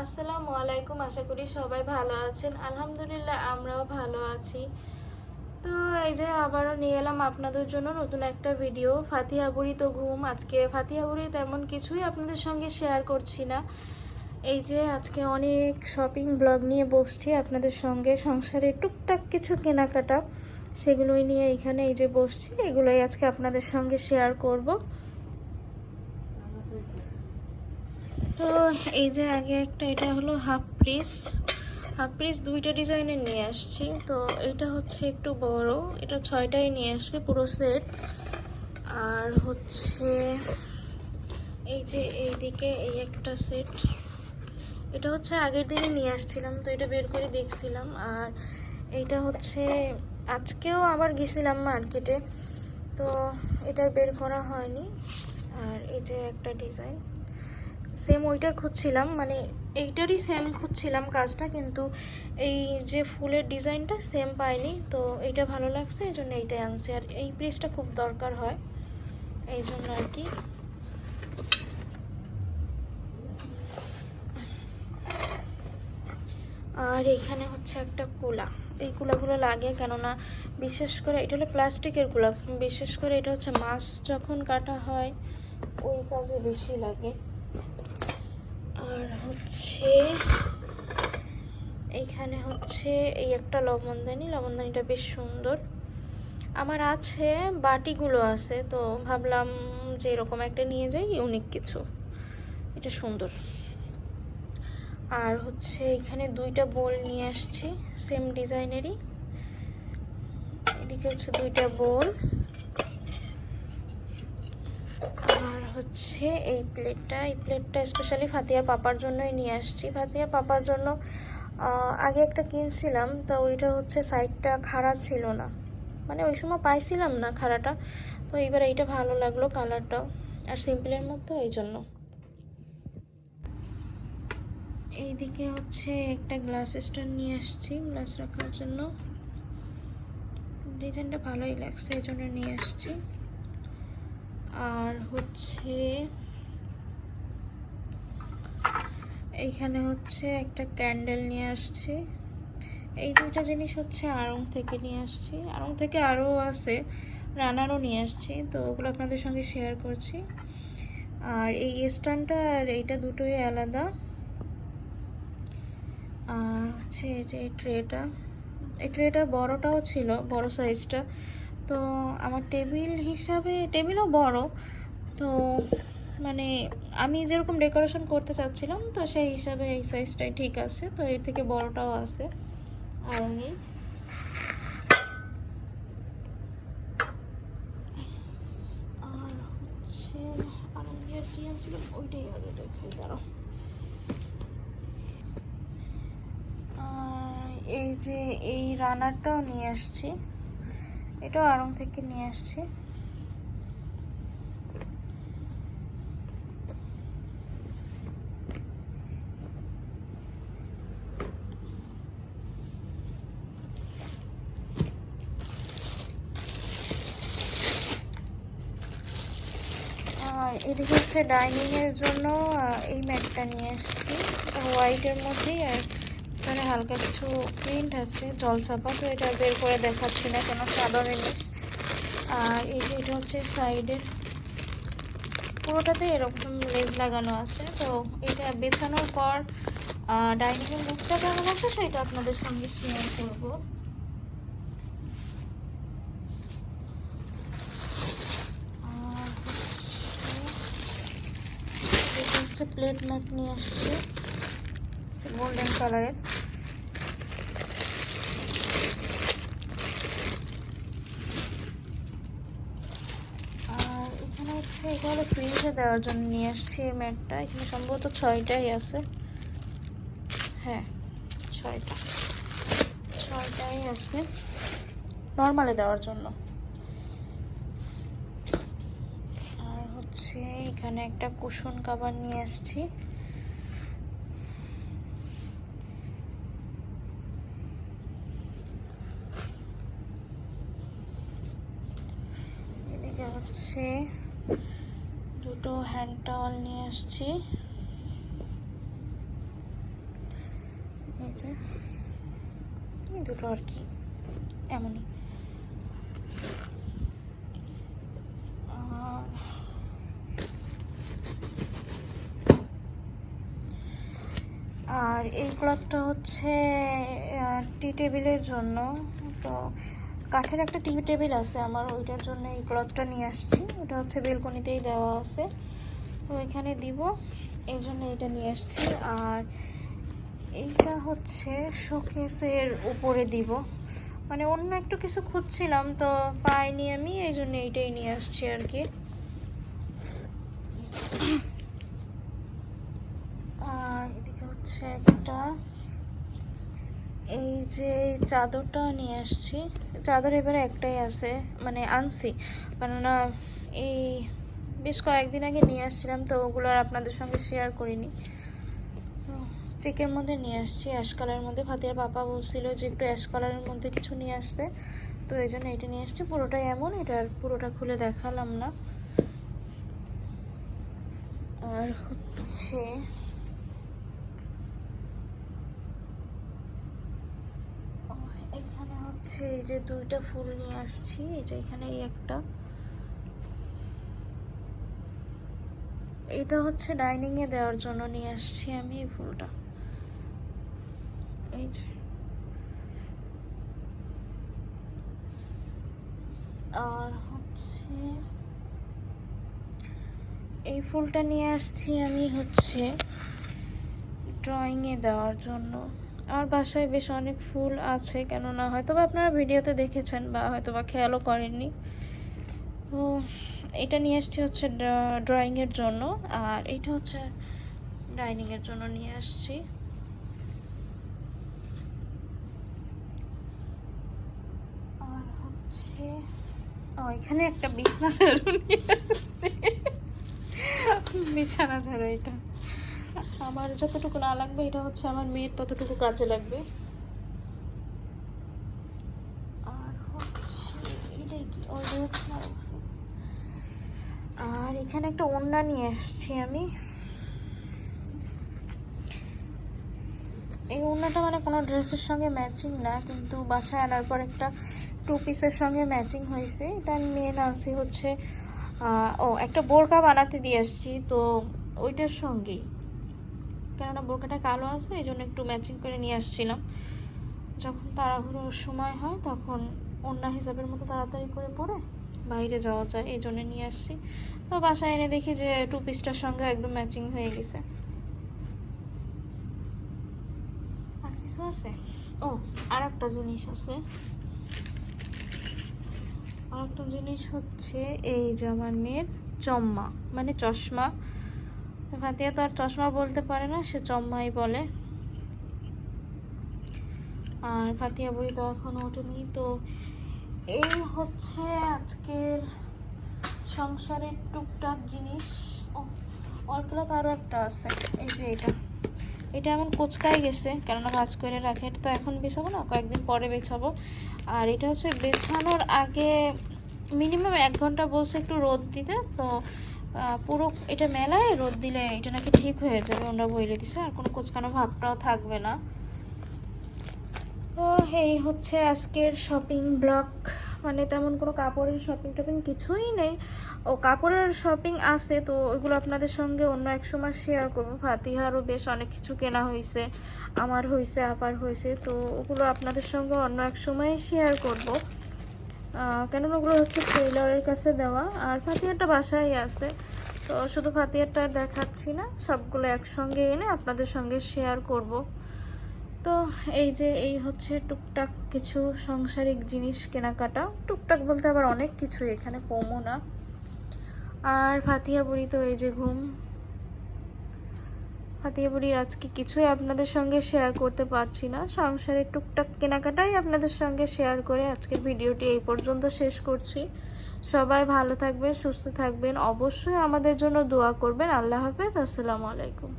আসসালামু আলাইকুম আশা করি সবাই ভালো আছেন। আলহামদুলিল্লাহ, আমরাও ভালো আছি। তো এই যে আবারও নিয়ে এলাম আপনাদের জন্য নতুন একটা ভিডিও, ফাতিহা বুড়ি তো ঘুম। আজকে ফাতিহা বুড়ি তেমন কিছুই আপনাদের সঙ্গে শেয়ার করছি না। এই যে আজকে অনেক শপিং ব্লগ নিয়ে বসছি আপনাদের সঙ্গে। সংসারে টুকটাক কিছু কেনাকাটা, সেগুলোই নিয়ে এখানে এই যে বসছি। এগুলোই আজকে আপনাদের সঙ্গে শেয়ার করব। তো এই যে আগে একটা, এটা হলো হাফ পিস। হাফ পিস দুইটা ডিজাইনের নিয়ে আসছি। তো এটা হচ্ছে একটু বড়, এটা ছয়টাই নিয়ে আসছি পুরো সেট। আর হচ্ছে এই যে এইদিকে এই একটা সেট। এটা হচ্ছে আগের দিনে নিয়ে আসছিলাম, তো এটা বের করে দেখছিলাম। আর এইটা হচ্ছে আজকেও আবার গেছিলাম মার্কেটে, তো এটার বের করা হয়নি। আর এই যে একটা ডিজাইন। সেম ওইটার খুঁজছিলাম মানে এইটারই সেম খুঁজছিলাম কাজটা, কিন্তু এই যে ফুলের ডিজাইনটা সেম পাইনি, তো এইটা ভালো লাগছে, এই জন্য এইটাই আনছি। আর এই পিসটা খুব দরকার হয়, এই জন্য আর কি। আর এখানে হচ্ছে একটা কুলা, এই কুলাগুলো লাগে, কেননা বিশেষ করে এটা হলো প্লাস্টিকের কুলা, বিশেষ করে এটা হচ্ছে মাছ যখন কাটা হয়, ওই কাজে বেশি লাগে। হচ্ছে এইখানে হচ্ছে এই একটা লবণদানি। লবণদানিটা বেশ সুন্দর। আমার আছে, বাটিগুলো আছে, তো ভাবলাম যে এরকম একটা নিয়ে যাই ইউনিক কিছু। এটা সুন্দর। আর হচ্ছে এখানে দুইটা বোল নিয়ে আসছি সেম ডিজাইনেরই এদিকে হচ্ছে দুইটা বোল। আর হচ্ছে এই প্লেটটা এই প্লেটটা স্পেশালি ফাতিয়ার পাপার জন্যই নিয়ে আসছি। ফাতিয়ার পাপার জন্য আগে একটা কিনছিলাম, তো ওইটা হচ্ছে সাইডটা খাড়া ছিল না। মানে ওই সময় পাইছিলাম না খাড়াটা, তো এইবার এইটা ভালো লাগল কালারটাও আর সিম্পলের মধ্যে এই জন্য। এইদিকে হচ্ছে একটা গ্লাস স্ট্যান্ড নিয়ে আসছি গ্লাস রাখার জন্য। ডিজাইনটা ভালোই লাগছে, এই জন্য নিয়ে আসছি। আর হচ্ছে এইখানে হচ্ছে একটা ক্যান্ডেল নিয়ে আসছি। এই দুইটা জিনিস হচ্ছে আড়ং থেকে নিয়ে আসছি। আড়ং থেকে আরও আছে, রানারও নিয়ে আসছি, তো ওগুলো আপনাদের সঙ্গে শেয়ার করছি। আর এই স্ট্যান্ডটা আর এইটা দুটোই আলাদা। আর হচ্ছে এই যে এই ট্রেটা এই ট্রেটার বড়টাও ছিল, বড় সাইজটা তো আমার টেবিল হিসাবে, টেবিলও বড়, তো মানে আমি যেরকম ডেকোরেশন করতে চাচ্ছিলাম, তো সেই হিসাবে এই সাইজটাই ঠিক আছে, তো এর থেকে বড়টাও আছে। আর হচ্ছে ওইটাই এই যে এই রানারটাও নিয়ে আসছি। এটাও আড়ং থেকে নিয়ে আসছি। আর এদিকে হচ্ছে ডাইনিং এর জন্য এই ম্যাটটা নিয়ে আসছি। হোয়াইটের মধ্যেই আর এখানে হালকা কিছু প্রিন্ট আছে, জল চাপা, তো এটা বের করে দেখাচ্ছি না, কোনো সাদা আর এই যে এটা হচ্ছে সাইডের পুরোটাতে এরকম লেজ লাগানো আছে। তো এটা বেছানোর পর ডাইনিংয়ের লুকটা কেমন আছে সেটা আপনাদের সঙ্গে শেয়ার করব। হচ্ছে প্লেট ম্যাট নিয়ে আসছে গোল্ডেন কালারের আর হচ্ছে এগুলো ফ্রিজে দেওয়ার জন্য নিয়ে আসছি এই ম্যাটটা। এখানে সম্ভবত ছয়টাই আছে। হ্যাঁ ছয়টা। ছয়টাই আছে নর্মালে দেওয়ার জন্য। আর হচ্ছে এখানে একটা কুশন কাবার নিয়ে আসছি। এদিকে হচ্ছে দুটো হ্যান্ড টাওয়াল নিয়ে আসছি। দুটো আর কি, এমনই। আর আর এই ক্লথটা হচ্ছে টি টেবিলের জন্য। তো কাঠের একটা টিভি টেবিল আছে, আমার ওইটার জন্য এই ক্লথটা নিয়ে আসছি। ওটা হচ্ছে বেলকনিতেই দেওয়া আছে। তো এখানে দিব, এই জন্য এটা নিয়ে আসছি। আর এইটা হচ্ছে শোকেসের উপরে দিব। মানে অন্য একটু কিছু খুঁজছিলাম, তো পাইনি আমি, এই জন্য এইটাই নিয়ে আসছি আর কি আর এদিকে হচ্ছে একটা এই যে চাদরটা নিয়ে আসছি। চাদর এবারে একটাই আছে মানে আনছি। কেননা এই বেশ কয়েকদিন আগে নিয়ে আসছিলাম, তো ওগুলো আর আপনাদের সঙ্গে শেয়ার করিনি। চেকের মধ্যে নিয়ে আসছি অ্যাশ কালারের মধ্যে। ফাতিয়ার পাপা বলছিল যে একটু অ্যাশ কালারের মধ্যে কিছু নিয়ে আসতে। তো এই জন্য এটা নিয়ে আসছি। পুরোটাই এমন, এটা আর পুরোটা খুলে দেখালাম না। আর হচ্ছে এখানে হচ্ছে এই যে দুইটা ফুল নিয়ে আসছি, এই যে এখানে এই একটা। এটা হচ্ছে ডাইনিং এ দেওয়ার জন্য নিয়ে আসছি আমি এই ফুলটা। এই যে। আর হচ্ছে, এই ফুলটা নিয়ে আসছি আমি হচ্ছে ড্রয়িং এ দেওয়ার জন্য। আমার বাসায় বেশ অনেক ফুল আছে, কেননা হয়তো বা আপনারা ভিডিওতে দেখেছেন বা হয়তো বা খেয়ালও করেননি। তো এটা নিয়ে আসছি হচ্ছে ড্রয়িংয়ের জন্য, আর এটা হচ্ছে ডাইনিংয়ের জন্য নিয়ে আসছি আর হচ্ছে এখানে একটা বিছানা ঝাড়ু নিয়ে আসছি বিছানা ঝাড়ু এটা। আমার যতটুকু না লাগবে, এটা হচ্ছে আমার মেয়ের ততটুকু কাজে লাগবে। আর হচ্ছে এটাই আর এখানে একটা ওড়না নিয়ে এসেছি আমি। এই ওড়নাটা মানে কোনো ড্রেসের সঙ্গে ম্যাচিং না, কিন্তু বাসায় আনার পর একটা টু পিসের সঙ্গে ম্যাচিং হয়েছে। এটা মেন আনছি হচ্ছে ও, একটা বোরকা বানাতে দিয়ে আসছি তো ওইটার সঙ্গেই। কেননা বোরকাটা কালো আছে, এই জন্য একটু ম্যাচিং করে নিয়ে আসছিলাম। যখন তাড়াহুড়োর সময় হয়, তখন অন্য হিসাবের মতো তাড়াতাড়ি করে পরে বাইরে যাওয়া যায়, এই জন্য নিয়ে আসছি। তো বাসায় এনে দেখি যে টু পিসটার সঙ্গে একদম ম্যাচিং হয়ে গেছে। আর কিছু আছে? ও আর একটা জিনিস আছে। আর একটা জিনিস হচ্ছে এই মেয়ের চম্মা মানে চশমা। ফাতিয়া তো আর চশমা বলতে পারে না, সে চম্মাই বলে। আর ফাতিয়া বুড়ি তো এখন ওঠেনি। তো এই হচ্ছে আজকের সংসারের টুকটাক জিনিস। অর্কেলা তো আরও একটা আছে, এই যে এটা। এটা এমন কোচকাই গেছে, কেননা ভাজ করে রাখে, এটা তো এখন বেছাবো না, কয়েকদিন পরে বেছাবো। আর এটা হচ্ছে বেছানোর আগে মিনিমাম এক ঘণ্টা বলছে একটু রোদ দিতে, তো পুরো এটা মেলায় রোদ দিলে এটা নাকি ঠিক হয়ে যাবে ওরা বইলে দিছে, আর কোনো কোচকানো ভাবটাও থাকবে না। তো এই হচ্ছে আজকের শপিং ব্লক মানে তেমন কোনো কাপড়ের শপিং টপিং কিছুই নেই। ও, কাপড়ের শপিং আছে, তো ওইগুলো আপনাদের সঙ্গে অন্য এক সময় শেয়ার করব। ফাতিহারও বেশ অনেক কিছু কেনা হয়েছে আমার হয়েছে আপার হয়েছে তো ওগুলো আপনাদের সঙ্গে অন্য এক সময় শেয়ার করব। কেননা ওগুলো হচ্ছে টেইলরের কাছে দেওয়া। আর ফাতিহারটা বাসায় আছে। তো শুধু ফাতিহারটা দেখাচ্ছি না, সবগুলো একসঙ্গে এনে আপনাদের সঙ্গে শেয়ার করব। তো এই যে, এই হচ্ছে টুকটাক কিছু সাংসারিক জিনিস কেনাকাটা। টুকটাক বলতে আবার অনেক কিছু এখানে কমও না। আর ফাতিয়া বুড়ি তো এই যে ঘুম ফাতিয়া বুড়ির আজকে কিছুই আপনাদের সঙ্গে শেয়ার করতে পারছি না। সংসারের টুকটাক কেনাকাটাই আপনাদের সঙ্গে শেয়ার করে আজকের ভিডিওটি এই পর্যন্ত শেষ করছি। সবাই ভালো থাকবেন, সুস্থ থাকবেন। অবশ্যই আমাদের জন্য দোয়া করবেন। আল্লাহ হাফেজ। আসসালামু আলাইকুম।